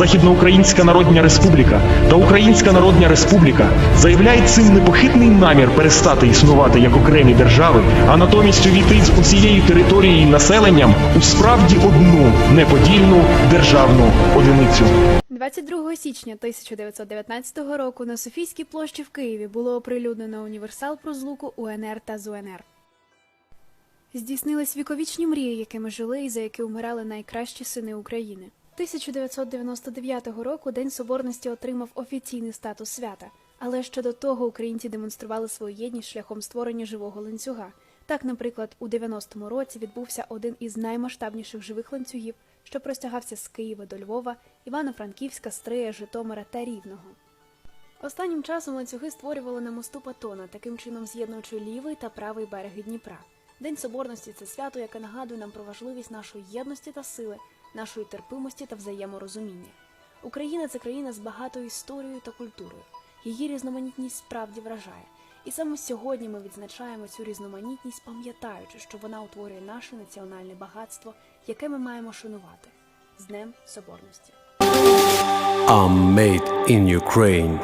Західноукраїнська Народна Республіка та Українська Народна Республіка заявляють цим непохитний намір перестати існувати як окремі держави, а натомість увійти з усією територією і населенням у справді одну неподільну державну одиницю. 22 січня 1919 року на Софійській площі в Києві було оприлюднено універсал про злуку УНР та ЗУНР. Здійснились віковічні мрії, якими жили і за які умирали найкращі сини України. 1999 року День Соборності отримав офіційний статус свята, але ще до того українці демонстрували свою єдність шляхом створення живого ланцюга. Так, наприклад, у 90-му році відбувся один із наймасштабніших живих ланцюгів, що простягався з Києва до Львова, Івано-Франківська, Стрия, Житомира та Рівного. Останнім часом ланцюги створювали на мосту Патона, таким чином з'єднуючи лівий та правий береги Дніпра. День Соборності це свято, яке нагадує нам про важливість нашої єдності та сили, нашої терпимості та взаєморозуміння. Україна це країна з багатою історією та культурою. Її різноманітність справді вражає. І саме сьогодні ми відзначаємо цю різноманітність, пам'ятаючи, що вона утворює наше національне багатство, яке ми маємо шанувати з Днем Соборності. are made in Ukraine.